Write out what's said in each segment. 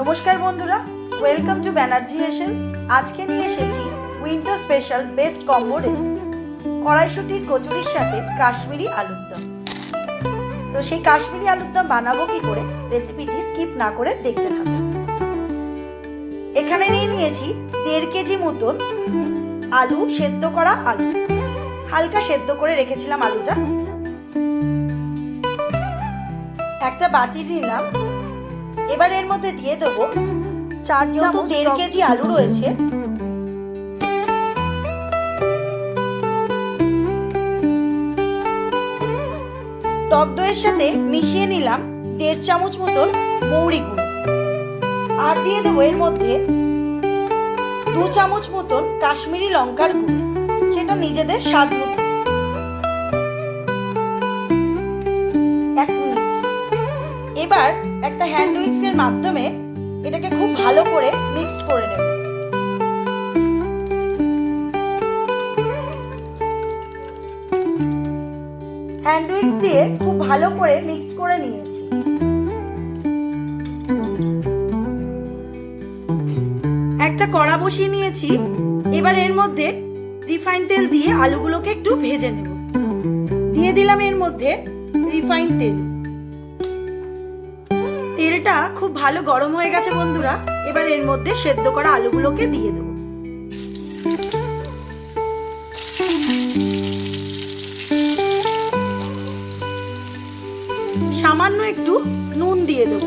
নমস্কার বন্ধুরা welcome to Banerjee হেসেল আজকে নিয়ে এসেছি winter special best combo recipe কড়াইশুটির কচুরির সাথে কাশ্মীরি আলুর দম। তো সেই কাশ্মীরি আলুর দম বানাবো কি করে রেসিপিটি স্কিপ না করে দেখতে থাকুন। এখানে নিয়ে নিয়েছি দেড় কেজি মতন আলু সেদ্ধ করা আলু। হালকা সেদ্ধ করে রেখেছিলাম আলুটা। একটা বাটি নিলাম। এবার এর মধ্যে দিয়ে দেবো চার যেহেতু দেড় কেজি আলু রয়েছে। টক দইয়ের সাথে মিশিয়ে নিলাম দেড় চামচ মতন মৌরি গুঁড়ো। আর দিয়ে দেবো এর মধ্যে দু চামচ মতন কাশ্মীরি লঙ্কার গুঁড়ো। সেটা নিজেদের স্বাদ মতো। এবার একটা হ্যান্ড উইক্সের মাধ্যমে এটাকে খুব ভালো করে মিক্সড করে নেব। হ্যান্ড উইক্স দিয়ে খুব ভালো করে মিক্সড করে নিয়েছি। একটা কড়া বসিয়ে নিয়েছি। এবার এর মধ্যে রিফাইন তেল দিয়ে আলুগুলোকে একটু ভেজে নেব। দিয়ে দিলাম এর মধ্যে রিফাইন তেল। তেলটা খুব ভালো গরম হয়ে গেছে বন্ধুরা। এবার এর মধ্যে সেদ্ধ করা আলুগুলোকে দিয়ে দেবো। সামান্য একটু নুন দিয়ে দেবো।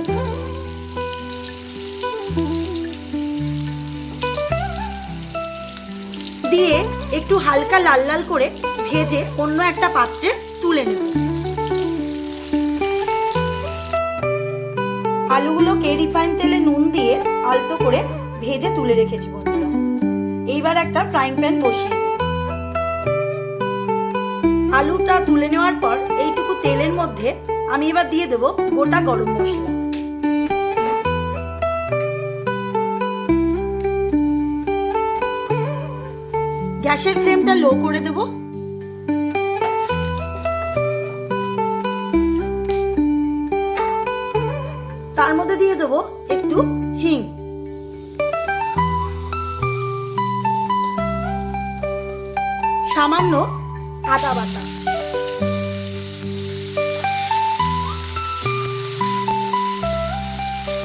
দিয়ে একটু হালকা লাল লাল করে ভেজে অন্য একটা পাত্রে তুলে নেব। আলুগুলোকে রিফাইন তেলে নুন দিয়ে আলতো করে ভেজে তুলে রেখেছি বন্ধুরা। এইবার একটা ফ্রাইং প্যান বসিয়ে আলুটা তুলে নেওয়ার পর এইটুকু তেলের মধ্যে আমি এবার দিয়ে দেব গোটা গরম মশলা। গ্যাসের ফ্লেমটা লো করে দেব। তার মধ্যে দিয়ে দেবো একটু হিং। সামান্য আদা বাটা।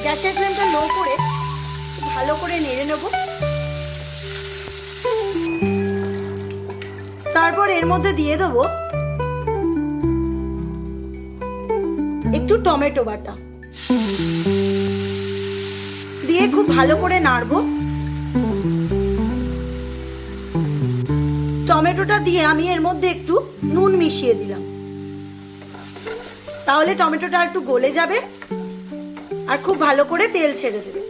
গ্যাসের ফ্লেমটা লো করে ভালো করে নেড়ে নেব। তারপর এর মধ্যে দিয়ে দেবো একটু টমেটো বাটা। দিয়ে খুব ভালো করে নাড়বো। টমেটোটা দিয়ে আমি এর মধ্যে একটু নুন মিশিয়ে দিলাম। তাহলে টমেটোটা একটু গলে যাবে আর খুব ভালো করে তেল ছেড়ে দেবে।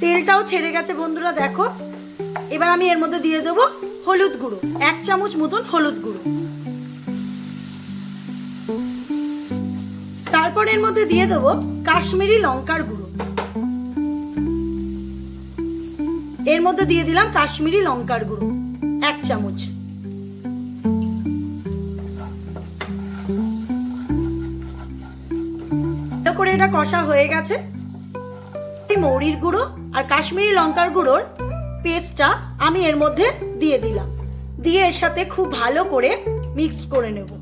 তেলটাও ছেড়ে গেছে বন্ধুরা, দেখো। এবার আমি এর মধ্যে দিয়ে দেবো হলুদ গুঁড়ো, এক চামচ মতন হলুদ গুঁড়ো। তারপর এর মধ্যে দিয়ে দেবো কাশ্মীরি লঙ্কার গুঁড়ো। এর মধ্যে দিয়ে দিলাম কাশ্মীরি লঙ্কার গুঁড়ো, এক চামচ। করে এটা কষা হয়ে গেছে। মৌরির গুঁড়ো আর কাশ্মীরি লঙ্কার গুঁড়োর পেস্টটা আমি এর মধ্যে দিয়ে দিলাম। দিয়ে এর সাথে খুব ভালো করে মিক্সড করে নেব।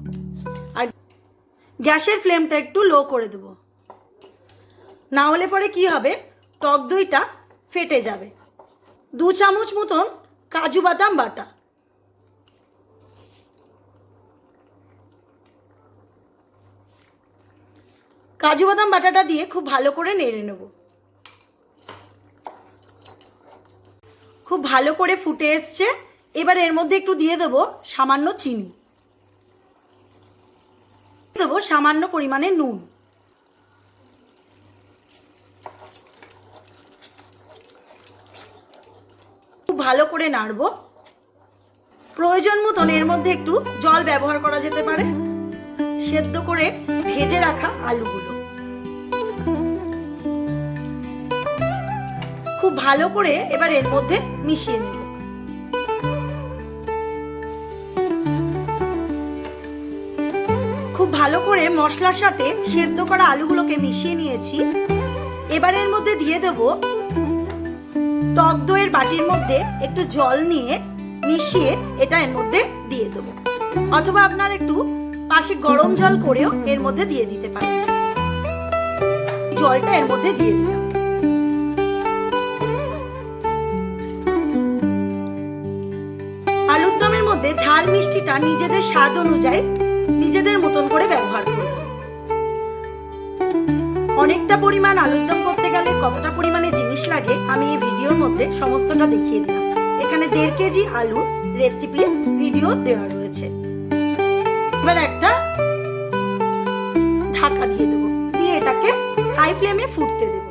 গ্যাসের ফ্লেমটা একটু লো করে দেব। না হলে পরে কি হবে? টক দইটা ফেটে যাবে। দু চামচ মতন কাজু বাদাম বাটা। কাজু বাদাম বাটাটা দিয়ে খুব ভালো করে নেড়ে নেব। খুব ভালো করে ফুটে এসছে। এবার এর মধ্যে একটু দিয়ে দেবো সামান্য চিনি। দেবো সামান্য পরিমাণে নুন। খুব ভালো করে নাড়বো। প্রয়োজন মতন এর মধ্যে একটু জল ব্যবহার করা যেতে পারে। সেদ্ধ করে ভেজে রাখা আলুগুলো। খুব ভালো করে এবার এর মধ্যে মিশিয়ে নেব খুব ভালো করে মশলার সাথে সেদ্ধ করা আলুগুলোকে মিশিয়ে নিয়েছি। এবার এর মধ্যে দিয়ে দেব টক দইয়ের বাটির মধ্যে একটু জল নিয়ে মিশিয়ে এটা এর মধ্যে দিয়ে দেবো। অথবা আপনার একটু পাশে গরম জল করেও এর মধ্যে দিয়ে দিতে পারেন। জলটা এর মধ্যে দিয়ে দিলাম। আলুর দমের মধ্যে ঝাল মিষ্টিটা নিজেদের স্বাদ অনুযায়ী নিজেদের মতন করে ব্যবহার করব অনেকটা পরিমাণ আলুর দম করতে গেলে কতটা পরিমাণে জিনিস লাগে, আমি এই ভিডিওর মধ্যে সমস্তটা দেখিয়ে দিলাম। এখানে দেড় কেজি আলুর রেসিপি ভিডিও দেওয়া রয়েছে। এবার একটা ঢাকা দিয়ে দেবো। দিয়ে এটাকে হাই ফ্লেমে ফুটতে দেব।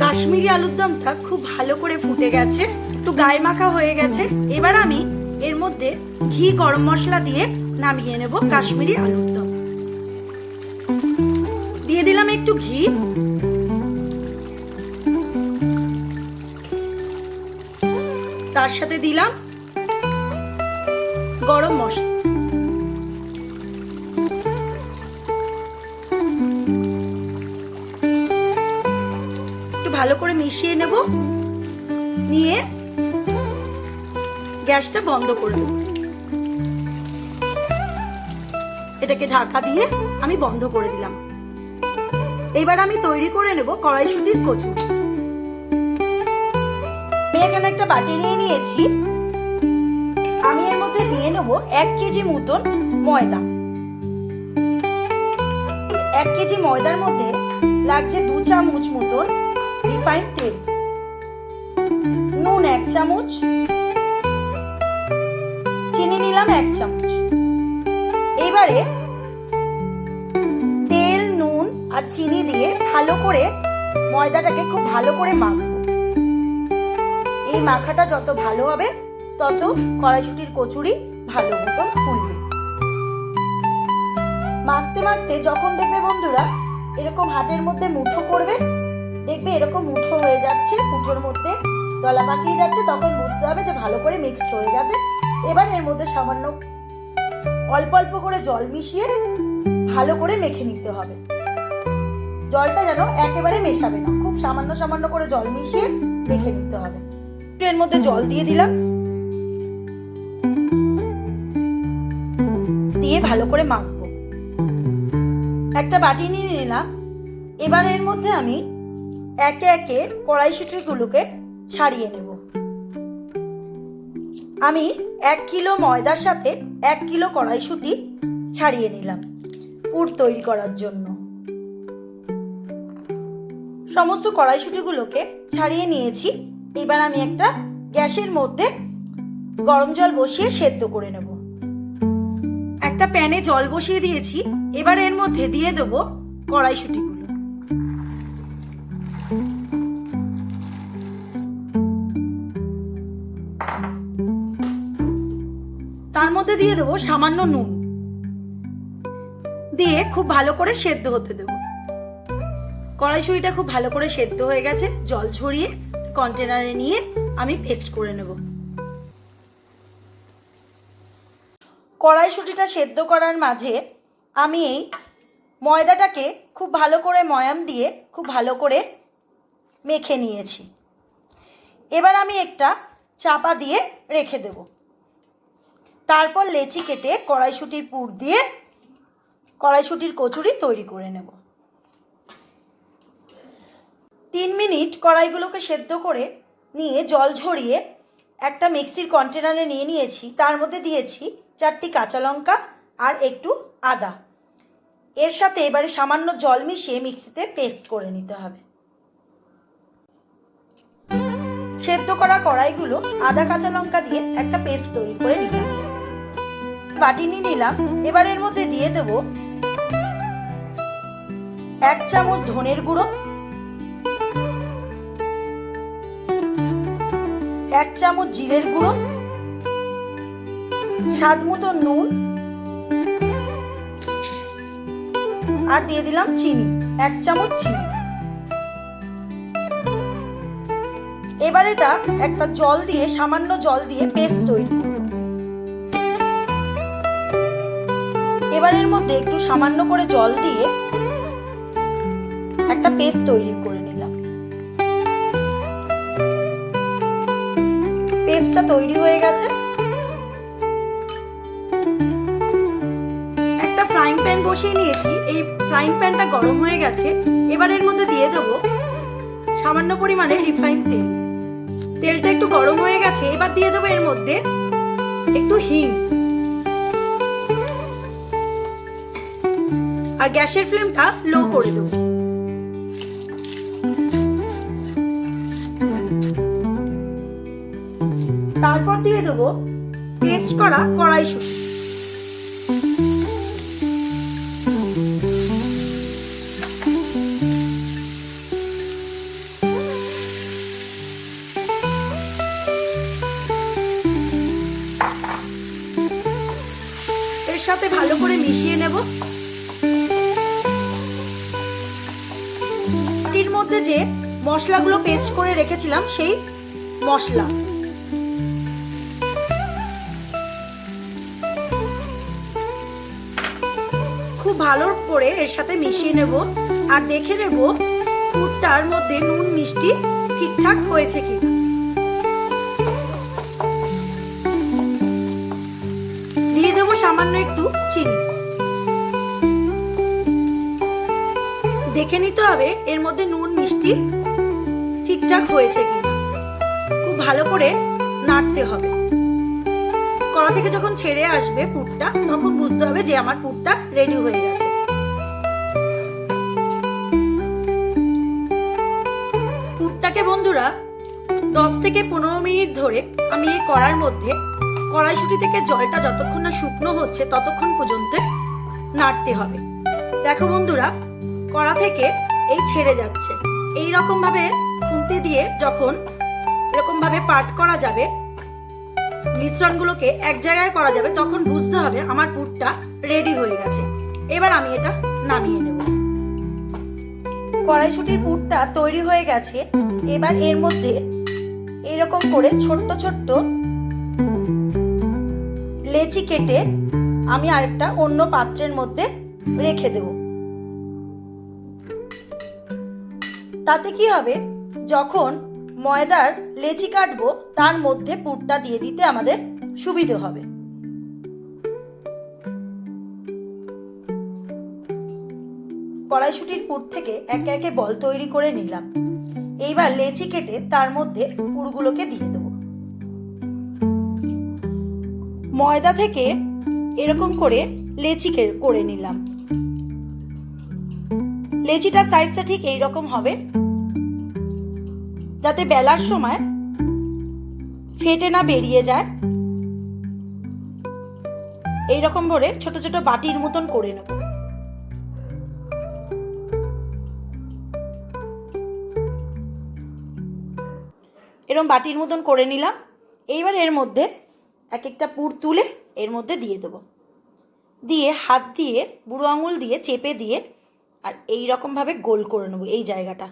কাশ্মীরি আলুর দমটা খুব ভালো করে ফুটে গেছে, একটু গায়ে মাখা হয়ে গেছে। এবার আমি এর মধ্যে ঘি, গরম মশলা দিয়ে নামিয়ে নেব কাশ্মীরি আলুর দম। দিয়ে দিলাম একটু ঘি। তার সাথে দিলাম গরম মশলা। একটু ভালো করে মিশিয়ে নেব। নিয়ে গ্যাসটা বন্ধ করে দেব। এটাকে ঢাকা দিয়ে আমি বন্ধ করে দিলাম। এবার আমি তৈরি করে নেব কড়াইশুটির কচু। আমি এখানে একটা বাটি নিয়ে নিয়েছি। আমি এর মধ্যে দিয়ে নেব এক কেজি মতন ময়দা। এক কেজি ময়দার মধ্যে লাগছে দু চামচ মতন রিফাইন তেল। নুন এক চামচ নিলাম এক চামচ। এবারে তেল, নুন আর চিনি দিয়ে ভালো করে ময়দাটাকে খুব ভালো করে মাখবো। এই মাখাটা যত ভালো হবে, তত কড়াইশুটির কচুরি ভালো মতন ফুলবে। মাখতে মাখতে যখন দেখবে বন্ধুরা এরকম হাতের মধ্যে মুঠো করবে, দেখবে এরকম মুঠো হয়ে যাচ্ছে, মুঠোর মধ্যে দলা পাকিয়ে যাচ্ছে, তখন বুঝতে হবে যে ভালো করে মিক্সড হয়ে গেছে। এবার এর মধ্যে সামান্য অল্প অল্প করে জল মিশিয়ে ভালো করে মেখে নিতে হবে। জলটা যেন একেবারে মেশাবে না, খুব সামান্য সামান্য করে জল মিশিয়ে মেখে নিতে হবে। এর মধ্যে জল দিয়ে দিলাম। দিয়ে ভালো করে মাখবো। একটা বাটি নিয়ে নিলাম। এবার এর মধ্যে আমি একে একে কড়াইশুটিগুলোকে ছাড়িয়ে নেব। আমি এক কিলো ময়দার সাথে এক কিলো কড়াইশুটি ছাড়িয়ে নিলাম পুর তৈরি করার জন্য। সমস্ত কড়াইশুটিগুলোকে ছাড়িয়ে নিয়েছি। এবার আমি একটা গ্যাসের মধ্যে গরম জল বসিয়ে সেদ্ধ করে নেব। একটা প্যানে জল বসিয়ে দিয়েছি। এবার এর মধ্যে দিয়ে দেবো কড়াইশুটিগুলো। তার মধ্যে দিয়ে দেবো সামান্য নুন। দিয়ে খুব ভালো করে সেদ্ধ হতে দেবো। কড়াইশুঁড়িটা খুব ভালো করে সেদ্ধ হয়ে গেছে। জল ছড়িয়ে কন্টেনারে নিয়ে আমি পেস্ট করে নেব। কড়াইশুঁটিটা সেদ্ধ করার মাঝে আমি এই ময়দাটাকে খুব ভালো করে ময়াম দিয়ে খুব ভালো করে মেখে নিয়েছি। এবার আমি একটা চাপা দিয়ে রেখে দেব। তারপর লেচি কেটে কড়াইশুঁটির পুর দিয়ে কড়াইশুঁটির কচুরি তৈরি করে নেব। তিন মিনিট কড়াইগুলোকে সেদ্ধ করে নিয়ে জল ঝরিয়ে একটা মিক্সির কন্টেনারে নিয়ে নিয়েছি। তার মধ্যে দিয়েছি চারটি কাঁচা লঙ্কা আর একটু আদা। এর সাথে এবারে সামান্য জল মিশিয়ে মিক্সিতে পেস্ট করে নিতে হবে। সেদ্ধ করা কড়াইগুলো আদা, কাঁচা লঙ্কা দিয়ে একটা পেস্ট তৈরি করে নিলাম। বাটি নিয়ে নিলাম। এবার এর মধ্যে দিয়ে দেব এক চামচ ধনের গুঁড়ো, এক চামচ জিরের গুঁড়ো, স্বাদ মতো নুন, আর দিয়ে দিলাম চিনি, এক চামচ চিনি। এবার এটা একটা জল দিয়ে, সামান্য জল দিয়ে পেস্ট তৈরি করব। এবার এর মধ্যে একটু সামান্য করে জল দিয়ে একটা পেস্ট তৈরি করে নিলাম। পেস্টটা তৈরি হয়ে গেছে। একটা ফ্রাইং প্যান বসিয়ে নিয়েছি। এই ফ্রাইং প্যানটা গরম হয়ে গেছে। এবার এর মধ্যে দিয়ে দেবো সামান্য পরিমাণে রিফাইন তেল। তেলটা একটু গরম হয়ে গেছে, এবার দিয়ে দেবো এর মধ্যে একটু হিং। আর গ্যাসের ফ্লেমটা লো করে দেবো। তারপর দিয়ে দেবো পেস্ট করা কড়াইশুঁটি। সাথে ভালো করে মিশিয়ে নেব। এর মধ্যে যে মশলাগুলো পেস্ট করে রেখেছিলাম, সেই মশলা। খুব ভালো করে এর সাথে মিশিয়ে নেব আর দেখে নেব পুরটার মধ্যে নুন মিষ্টি ঠিকঠাক হয়েছে কিনা। হবে এর মধ্যে নুন, মিষ্টি ঠিকঠাক হয়েছে কিনা। খুব ভালো করে নাড়তে হবে। কড়া থেকে যখন ছেড়ে আসবে পুরটা, তখন বুঝতে হবে যে আমার পুরটা রেডি হয়ে গেছে। পুরটাকে বন্ধুরা, দশ থেকে পনেরো মিনিট ধরে আমি এই কড়ার মধ্যে কড়াইশুটি থেকে জলটা যতক্ষণ না শুকনো হচ্ছে, ততক্ষণ পর্যন্ত নাড়তে হবে। দেখো বন্ধুরা, কড়া থেকে এই ছেড়ে যাচ্ছে। এই রকম ভাবে খুন্তি দিয়ে যখন এরকম ভাবে পাট করা যাবে, মিশ্রণগুলোকে এক জায়গায় করা যাবে, তখন বুঝতে হবে আমার পুরটা রেডি হয়ে গেছে। এবার আমি এটা নামিয়ে নেব। কড়াইশুটির পুরটা তৈরি হয়ে গেছে। এবার এর মধ্যে এরকম করে ছোট্ট ছোট্ট লেচি কেটে আমি আরেকটা অন্য পাত্রের মধ্যে রেখে দেব। তাতে কি হবে? যখন ময়দার লেচি কাটবো, তার মধ্যে পুরটা দিয়ে দিতে আমাদের সুবিধে হবে। কড়াইশুটির পুর থেকে একে একে বল তৈরি করে নিলাম। এইবার লেচি কেটে তার মধ্যে পুরগুলোকে দিয়ে দেবো। ময়দা থেকে এরকম করে লেচি করে নিলাম। লেচিটার সাইজটা ঠিক এইরকম হবে। যাতে বেলার সময় ফেটে না বেরিয়ে যায়। এই রকম ভরে ছোট ছোট বাটির মতন করে নেব। এরকম বাটির মতন করে নিলাম। এইবার এর মধ্যে এক একটা পুর তুলে এর মধ্যে দিয়ে দেবো। দিয়ে হাত দিয়ে, বুড়ো আঙুল দিয়ে, চেপে দিয়ে আর এই রকমভাবে গোল করে নেব এই জায়গাটা।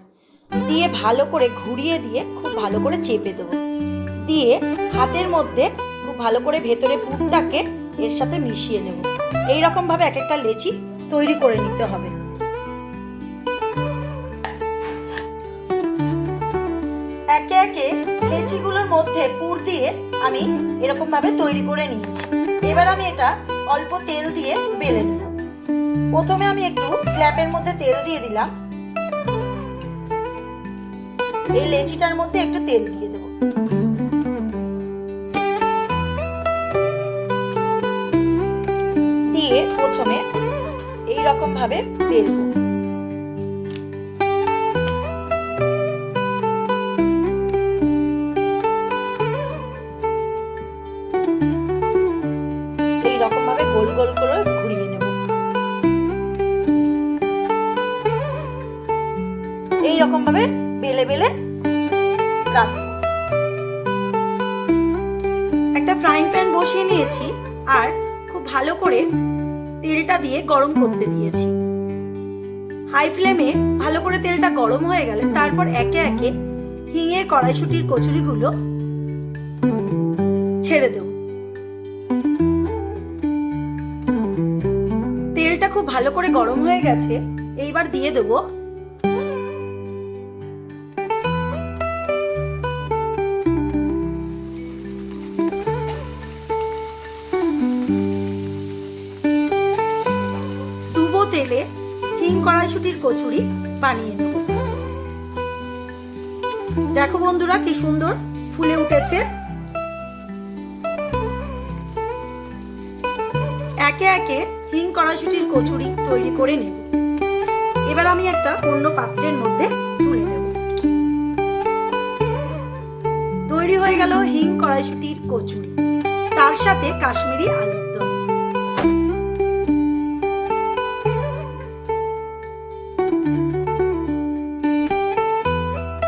দিয়ে ভালো করে ঘুরিয়ে দিয়ে খুব ভালো করে চেপে দেবো। দিয়ে হাতের মধ্যে খুব ভালো করে ভেতরে পুরটাকে এর সাথে মিশিয়ে নেব। এই রকমভাবে এক একটা লেচি তৈরি করে নিতে হবে। একে একে লেচিগুলোর মধ্যে পুর দিয়ে আমি এরকম ভাবে তৈরি করে নিয়েছি। এবার আমি এটা অল্প তেল দিয়ে বেলে নেব। প্রথমে আমি একটু স্ল্যাপের মধ্যে তেল দিয়ে দিলাম। এই লেচিটার মধ্যে একটু তেল দিয়ে দেবো। দিয়ে প্রথমে এইরকম ভাবে বেলবো। করতে দিয়েছি। হাই ফ্লেমে ভালো করে তেলটা গরম হয়ে গেলে তারপর একে একে হিঙের কড়াইশুটির কচুরিগুলো ছেড়ে দেব। তেলটা খুব ভালো করে গরম হয়ে গেছে, এইবার দিয়ে দেবো বানিয়ে নেব। দেখো বন্ধুরা কি সুন্দর ফুলে উঠেছে। একে একে হিং কড়াইশুটির কচুরি তৈরি করে নেব। এবার আমি একটা অন্য পাত্রের মধ্যে তুলে নেব। তৈরি হয়ে গেল হিং কড়াইশুটির কচুরি। তার সাথে কাশ্মীরি দম